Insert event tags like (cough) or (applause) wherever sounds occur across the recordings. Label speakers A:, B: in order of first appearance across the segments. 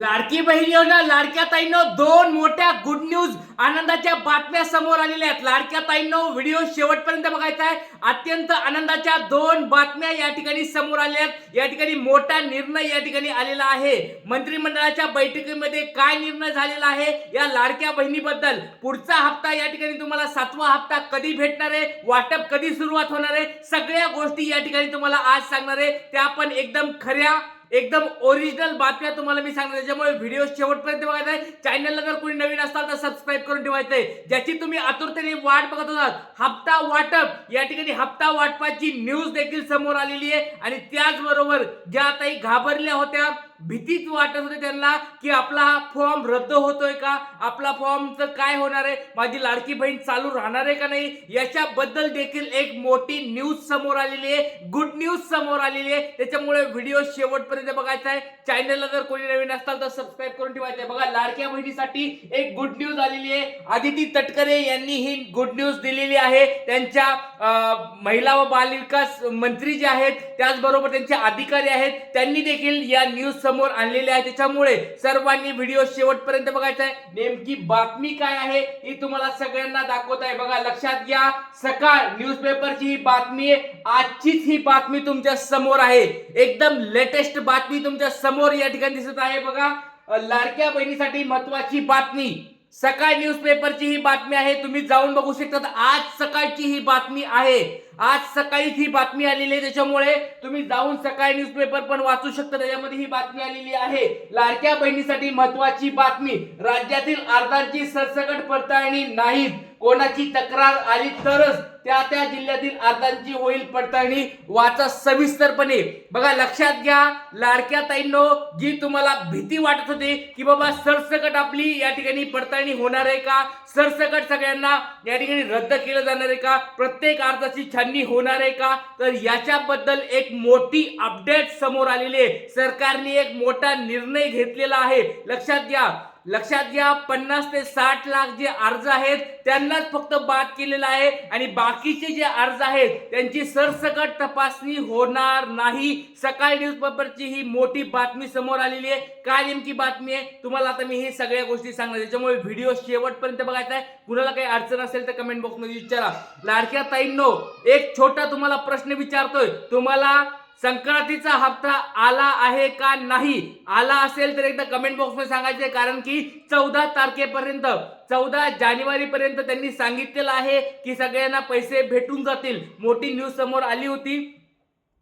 A: लाडकी बहीण योजना लाडक्या ताईंनो दोन मोठ्या गुड न्यूज आनंदाच्या बातम्या समोर आलेल्या आहेत. लाडक्या ताईंनो व्हिडिओ शेवटपर्यंत बघायचा आहे. अत्यंत आनंदाच्या दोन बातम्या या ठिकाणी समोर आल्या आहेत. या ठिकाणी मोठा निर्णय या ठिकाणी आलेला आहे. मंत्रिमंडळाच्या बैठकीमध्ये काय निर्णय झालेला आहे? या लाडक्या बहिणीबद्दल पुढचा हप्ता या ठिकाणी तुम्हाला सातवा हप्ता कधी भेटणार आहे? वाटप कधी सुरुवात होणार आहे? सगळ्या गोष्टी या ठिकाणी तुम्हाला आज सांगणार आहे. त्या पण एकदम खऱ्या एकदम ओरिजिनल बातम्या तुम्हाला मी सांगणार त्याच्यामुळे व्हिडिओ शेवटपर्यंत बघायचा आहे. चॅनलला जर कोणी नवीन असाल तर सबस्क्राईब करून ठेवायचं आहे. ज्याची तुम्ही आतुरतेने वाट बघत होतात हप्ता वाटप या ठिकाणी हप्ता वाटपाची न्यूज देखील समोर आलेली आहे. आणि त्याचबरोबर ज्या ताई घाबरल्या होत्या भीतीच वाटत होती त्यांना की आपला हा फॉर्म रद्द होतोय का? आपला फॉर्मचं काय होणार आहे? माझी लाडकी बहीण चालू राहणार आहे का नाही? याच्याबद्दल देखील एक मोठी न्यूज समोर आलेली आहे. गुड न्यूज समोर आलेली आहे. त्याच्यामुळे व्हिडिओ शेवटपर्यंत बघायचा आहे. चॅनलला जर कोणी नवीन असाल तर सबस्क्राईब करून ठेवायचं आहे. बघा लाडक्या बहिणीसाठी एक गुड न्यूज आलेली आहे. आदिती तटकरे यांनी ही गुड न्यूज दिलेली आहे. त्यांच्या महिला व बालविकास मंत्री जे आहेत त्याचबरोबर त्यांचे अधिकारी आहेत. त्यांनी देखील या न्यूज समोर आणलेली आहे. त्याच्यामुळे सर्वांनी व्हिडिओ शेवटपर्यंत बघायचा आहे. नेमकी बातमी काय आहे ही तुम्हाला सगळ्यांना दाखवत आहे. बघा लक्षात घ्या. सकाळ न्यूजपेपरची ही बातमी आहे. आजचीच ही बातमी तुमच्यासमोर आहे. एकदम लेटेस्ट बातमी तुमच्यासमोर या ठिकाणी दिसत आहे. बघा लाडक्या बहिणीसाठी महत्वाची बातमी. सकाळ न्यूजपेपरची ही बातमी आहे. तुम्ही जाऊन बघू शकता आज सकाळची ही बातमी आहे. आज सकाळीच ही बातमी आलेली आहे. त्याच्यामुळे तुम्ही जाऊन सकाळी न्यूजपेपर पण वाचू शकता. त्याच्यामध्ये ही बातमी आलेली आहे. लाडक्या बहिणीसाठी महत्वाची बातमी. राज्यातील अर्धांची सरसकट पडताळणी नाहीत. कोणाची तक्रार आली तरच त्या त्या जिल्ह्यातील अर्जांची होईल पडताळणी वाचा सविस्तरपणे. बघा लक्षात घ्या लाडक्या ताईंनो जी तुम्हाला भीती वाटत होती की बाबा सरसकट आपली या ठिकाणी पडताळणी होणार आहे का? सरसकट सगळ्यांना या ठिकाणी रद्द केलं जाणार आहे का? प्रत्येक अर्जाची छाननी होणार आहे का? तर याच्याबद्दल एक मोठी अपडेट समोर आलेली आहे. सरकारने एक मोठा निर्णय घेतलेला आहे. लक्षात घ्या लक्षात घ्या पन्नास ते साठ लाख जे अर्ज आहेत त्यांनाच फक्त बाद केलेला आहे आणि बाकीचे जे अर्ज आहेत त्यांची सरसकट तपासणी होणार नाही. सकाळी न्यूज पेपरची ही मोठी बातमी समोर आलेली आहे. काय नेमकी बातमी आहे? तुम्हाला आता मी हे सगळ्या गोष्टी सांगणार त्याच्यामुळे व्हिडिओ शेवटपर्यंत बघायचा आहे. कुणाला काही अडचण असेल तर कमेंट बॉक्समध्ये विचारा. लाडक्या ताईंनो एक छोटा तुम्हाला प्रश्न विचारतोय. तुम्हाला संक्रांतीचा हप्ता आला आहे का नाही? आला असेल तर एकदा कमेंट बॉक्समध्ये सांगायचे कारण की चौदा तारखेपर्यंत चौदा जानेवारीपर्यंत त्यांनी सांगितलेलं आहे की सगळ्यांना पैसे भेटून जातील. मोठी न्यूज समोर आली होती.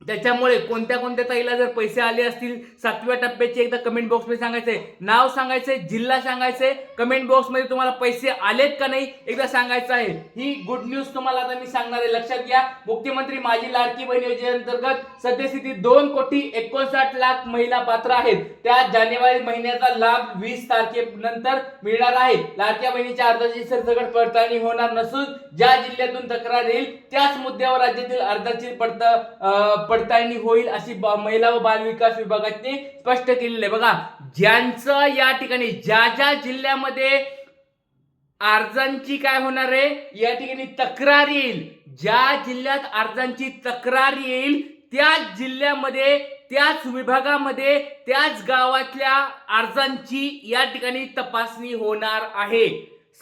A: त्याच्यामुळे कोणत्या कोणत्या ताईला जर पैसे आले असतील सातव्या टप्प्याचे एकदा कमेंट बॉक्समध्ये सांगायचंय. नाव सांगायचंय जिल्हा सांगायचंय. कमेंट बॉक्समध्ये तुम्हाला पैसे आलेत का नाही एकदा सांगायचं आहे. ही गुड न्यूज तुम्हाला आता मी सांगणार आहे. लक्षात घ्या. मुख्यमंत्री माझी लाडकी बहीण योजनेअंतर्गत सद्यस्थितीत दोन कोटी एकोणसाठ लाख महिला पात्र आहेत. त्या जानेवारी महिन्याचा लाभ वीस तारखेनंतर मिळणार आहे. लाडक्या बहिणीच्या अर्जाची सरसकट पडताळणी होणार नसून ज्या जिल्ह्यातून तक्रार येईल त्याच मुद्द्यावर राज्यातील अर्जाची पडता पडताळणी होईल अशी महिला व बाल विकास विभागाने स्पष्ट केलेलं आहे. बघा ज्यांचं या ठिकाणी ज्या ज्या जिल्ह्यामध्ये अर्जांची काय होणार आहे या ठिकाणी तक्रार येईल. ज्या जिल्ह्यात अर्जांची तक्रार येईल त्याच जिल्ह्यामध्ये त्याच विभागामध्ये त्याच गावातल्या अर्जांची या ठिकाणी तपासणी होणार आहे.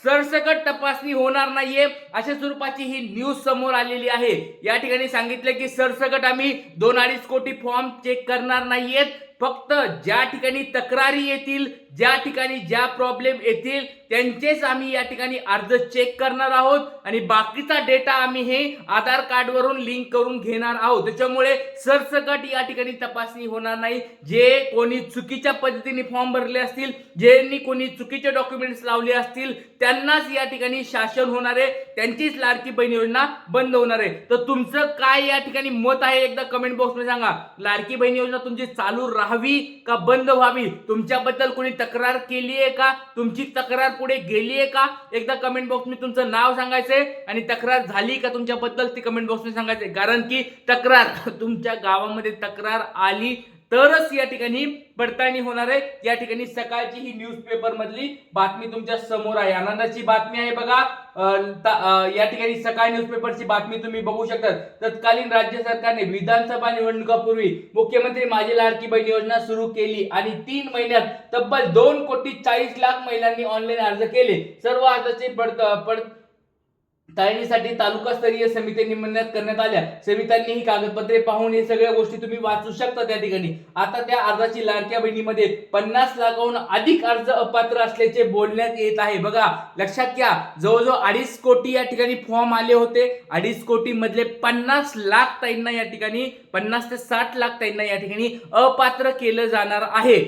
A: सरसकट तपासणी होणार नाहीये. अशा स्वरूपाची ही न्यूज समोर आलेली आहे. या ठिकाणी सांगितलं की सरसकट आम्ही दोन अडीच कोटी फॉर्म चेक करणार नाहीयेत. फक्त ज्या ठिकाणी तक्रारी येतील ज्या ठिकाणी ज्या प्रॉब्लेम येतील त्यांचेच आम्ही या ठिकाणी अर्ज चेक करणार आहोत आणि बाकीचा डेटा आम्ही हे आधार कार्डवरून लिंक करून घेणार आहोत. त्याच्यामुळे सरसकट या ठिकाणी तपासणी होणार नाही. जे कोणी चुकीच्या पद्धतीने फॉर्म भरले असतील ज्यांनी कोणी चुकीचे डॉक्युमेंट्स लावले असतील त्यांनाच या ठिकाणी शासन होणार आहे. त्यांचीच लाडकी बहीण योजना बंद होणार आहे. तर तुमचं काय या ठिकाणी मत आहे? एकदा कमेंट बॉक्समध्ये सांगा. लाडकी बहीण योजना तुमची चालू राहावी का बंद व्हावी? तुमच्याबद्दल कोणी तक्रार केली आहे का? तुमची तक्रार पुढे गेली आहे का? एकदा कमेंट बॉक्स मी तुमचं नाव सांगायचंय आणि तक्रार झाली का तुमच्याबद्दल ती कमेंट बॉक्समध्ये सांगायचंय. कारण की तक्रार तुमच्या गावामध्ये तक्रार आली तरच या ठिकाणी पडताळणी होणार आहे. या ठिकाणी सकाळची ही न्यूज पेपर मधली बातमी तुमच्यासमोर आहे. आनंदाची बातमी आहे बघा. या ठिकाणी सकाळ न्यूजपेपरची बातमी तुम्ही बघू शकता तत्कालीन राज्य सरकारने विधानसभा निवडणुकापूर्वी मुख्यमंत्री माझी लाडकी बहीण योजना सुरू केली आणि तीन महिन्यात तब्बल दोन कोटी चाळीस लाख महिलांनी ऑनलाईन अर्ज केले. सर्व अर्जाचे पड ताळणीसाठी तालुकास्तरीय समिती नेमण्यात करण्यात आल्या. समित्यांनी ही कागदपत्रे पाहून हे सगळ्या गोष्टी तुम्ही वाचू शकता त्या ठिकाणी. आता त्या अर्जाची लाडक्या बहिणीमध्ये पन्नास लाखाहून अधिक अर्ज अपात्र असल्याचे बोलण्यात येत आहे. बघा लक्षात घ्या जवळजवळ अडीच कोटी या ठिकाणी फॉर्म आले होते. अडीच कोटी मधले पन्नास लाख ताईंना या ठिकाणी पन्नास ते साठ लाख ताईंना या ठिकाणी अपात्र केलं जाणार आहे.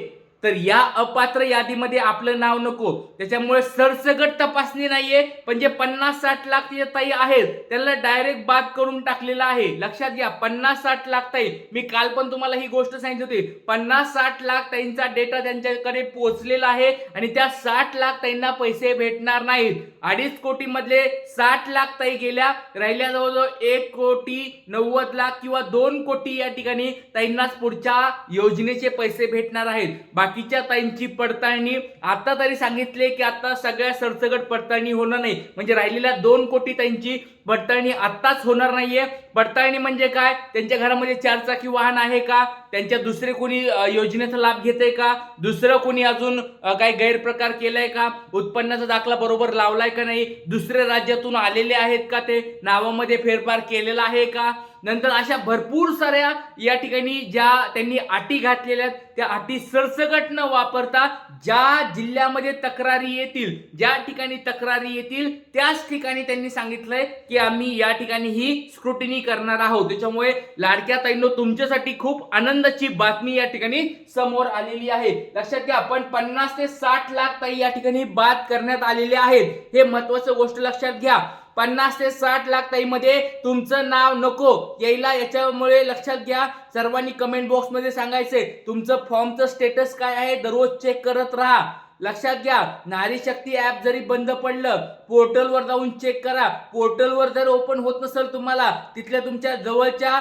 A: तर या अपात्र यादीमध्ये आपलं नाव नको. त्याच्यामुळे सरसगट तपासणी नाहीये पण जे पन्नास साठ लाख जे ताई आहेत त्यांना डायरेक्ट बाद करून टाकलेलं आहे. लक्षात घ्या पन्नास साठ लाख ताई. मी काल पण तुम्हाला ही गोष्ट सांगितली होती. पन्नास साठ लाख ताईंचा डेटा त्यांच्याकडे पोहोचलेला आहे आणि त्या साठ लाख ताईंना पैसे भेटणार नाहीत. अडीच कोटी मधले साठ लाख ताई गेल्या राहिल्या जवळजवळ एक कोटी नव्वद लाख किंवा दोन कोटी या ठिकाणी ताईंनाच पुढच्या योजनेचे पैसे भेटणार आहेत. बाकीच्या ताईंची पडताळणी. आता तरी सांगितले की आता सगळ्या सरसगट पडताळणी होणार नाही. म्हणजे राहिलेल्या दोन कोटी ताईंची पडताळणी आत्ताच होणार नाहीये. पडताळणी म्हणजे काय? त्यांच्या घरामध्ये चारचाकी वाहन आहे का? त्यांच्या दुसरे कोणी योजनेचा लाभ घेतय का? दुसरं कोणी अजून काही गैरप्रकार केलाय का? उत्पन्नाचा दाखला बरोबर लावलाय का नाही? दुसऱ्या राज्यातून आलेले आहेत का ते? नावामध्ये फेरफार केलेला आहे का? नंतर अशा भरपूर साऱ्या या ठिकाणी ज्या त्यांनी अटी घातलेल्या आहेत त्या अटी सरसकट न वापरता ज्या जिल्ह्यामध्ये तक्रारी येतील ज्या ठिकाणी तक्रारी येतील त्याच ठिकाणी त्यांनी सांगितलंय की आम्ही या ठिकाणी ही स्क्रुटिनी करणार आहोत. त्याच्यामुळे लाडक्या ताईंनो तुमच्यासाठी खूप आनंदाची बातमी या ठिकाणी समोर आलेली आहे. लक्षात घ्या पण पन्नास ते साठ लाख ताई या ठिकाणी बाद करण्यात आलेले आहेत. हे महत्वाचं गोष्ट लक्षात घ्या. पन्नास ते साठ लाख ताईमध्ये तुमचं नाव नको. यायला याच्यामुळे लक्षात घ्या. सर्वांनी कमेंट बॉक्समध्ये सांगायचंय. तुमचं फॉर्मचं स्टेटस काय आहे दररोज चेक करत राहा. लक्षात घ्या नारी शक्ती ऍप जरी बंद पडलं पोर्टलवर जाऊन चेक करा. पोर्टलवर जर ओपन होत नसेल तुम्हाला तिथल्या तुमच्या जवळच्या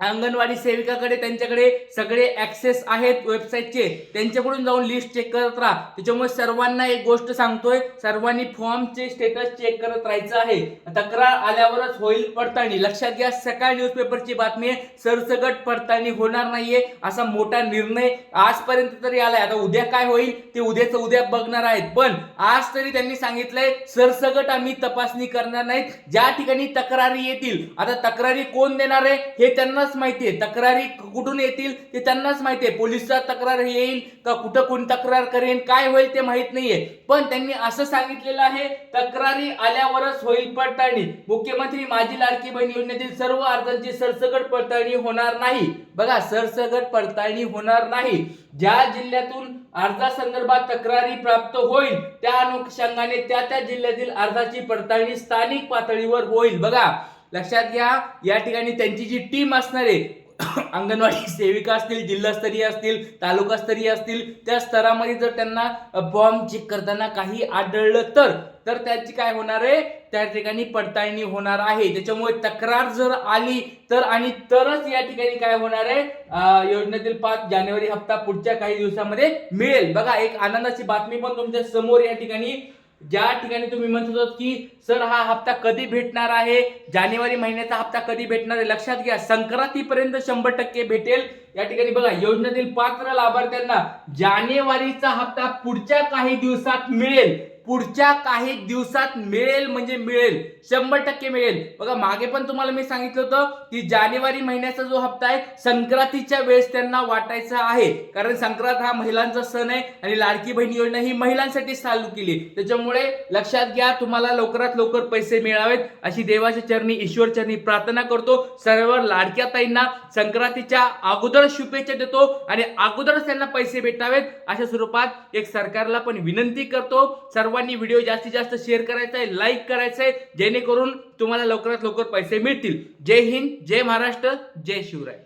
A: अंगणवाडी सेविकाकडे त्यांच्याकडे सगळे ऍक्सेस आहेत वेबसाईटचे त्यांच्याकडून जाऊन लिस्ट चेक करत राहा. त्याच्यामुळे सर्वांना एक गोष्ट सांगतोय सर्वांनी फॉर्मचे स्टेटस चेक करत राहायचं आहे. तक्रार आल्यावरच होईल पडताळणी. लक्षात घ्या सकाळ न्यूजपेपरची बातमी आहे. सरसगट पडताळणी होणार नाहीये. असा मोठा निर्णय आजपर्यंत तरी आलाय. आता उद्या काय होईल ते उद्याचं उद्या बघणार आहेत. पण आज तरी त्यांनी सांगितलंय सरसगट आम्ही तपासणी करणार नाहीत. ज्या ठिकाणी तक्रारी येतील आता तक्रारी कोण देणार आहे हे त्यांना त्यांनाच माहितीये तक्रारी कुठून येतील ते त्यांनाच माहितीये पोलिसचा तक्रार येईल का कुठं कोण तक्रार करेन काय होईल ते माहीत नाहीये. पण त्यांनी असं सांगितलेलं आहे तक्रारी आल्यावरच होईल पडताळणी. मुख्यमंत्री माझी लाडकी बहीण योजनेतील सर्व अर्जांची सरसगट पडताळणी होणार नाही. बघा सरसगट पडताळणी होणार नाही. ज्या जिल्ह्यातून अर्जासंदर्भात तक्रारी प्राप्त होईल त्या अनुषंगाने त्या त्या जिल्ह्यातील अर्जाची पडताळणी स्थानिक पातळीवर होईल. बघा लक्षात घ्या या ठिकाणी त्यांची जी टीम असणार आहे (coughs) अंगणवाडी सेविका असतील जिल्हास्तरीय असतील तालुकास्तरीय असतील त्या स्तरामध्ये जर त्यांना बॉम्ब चेक करताना काही आढळलं तर तर त्याची काय होणार आहे? त्या ठिकाणी पडताळणी होणार आहे. त्याच्यामुळे तक्रार जर आली तर आणि तरच या ठिकाणी काय होणार आहे? योजनेतील पाच जानेवारी हप्ता पुढच्या काही दिवसामध्ये मिळेल. बघा एक आनंदाची बातमी पण तुमच्यासमोर या ठिकाणी ज्या ठिकाणी तुम्ही म्हणत होतात की सर हा हप्ता कधी भेटणार आहे? जानेवारी महिन्याचा हप्ता कधी भेटणार आहे? लक्षात घ्या संक्रांतीपर्यंत शंभर टक्के भेटेल. या ठिकाणी बघा योजनेतील पात्र लाभार्थ्यांना जानेवारीचा हप्ता पुढच्या काही दिवसात मिळेल. पुढच्या काही दिवसात मिळेल म्हणजे मिळेल. शंभर टक्के मिळेल. बघा मागे पण तुम्हाला मी सांगितलं होतं की जानेवारी महिन्याचा जो हप्ता आहे संक्रांतीच्या वेळेस त्यांना वाटायचा आहे. कारण संक्रांत हा महिलांचा सण आहे आणि लाडकी बहीण योजना ही महिलांसाठी चालू केली. त्याच्यामुळे लक्षात घ्या तुम्हाला लवकरात लवकर पैसे मिळावेत. अशी देवाच्या चरणी ईश्वर चरणी प्रार्थना करतो. सर्व लाडक्या ताईंना संक्रांतीच्या अगोदर शुभेच्छा देतो आणि अगोदरच त्यांना पैसे भेटावेत. अशा स्वरूपात एक सरकारला पण विनंती करतो. सर्वांनी व्हिडिओ जास्तीत जास्त शेअर करायचा आहे लाईक करायचा आहे. जेणेकरून तुम्हाला लवकरात लवकर पैसे मिळतील. जय हिंद जय महाराष्ट्र जय शिवराय.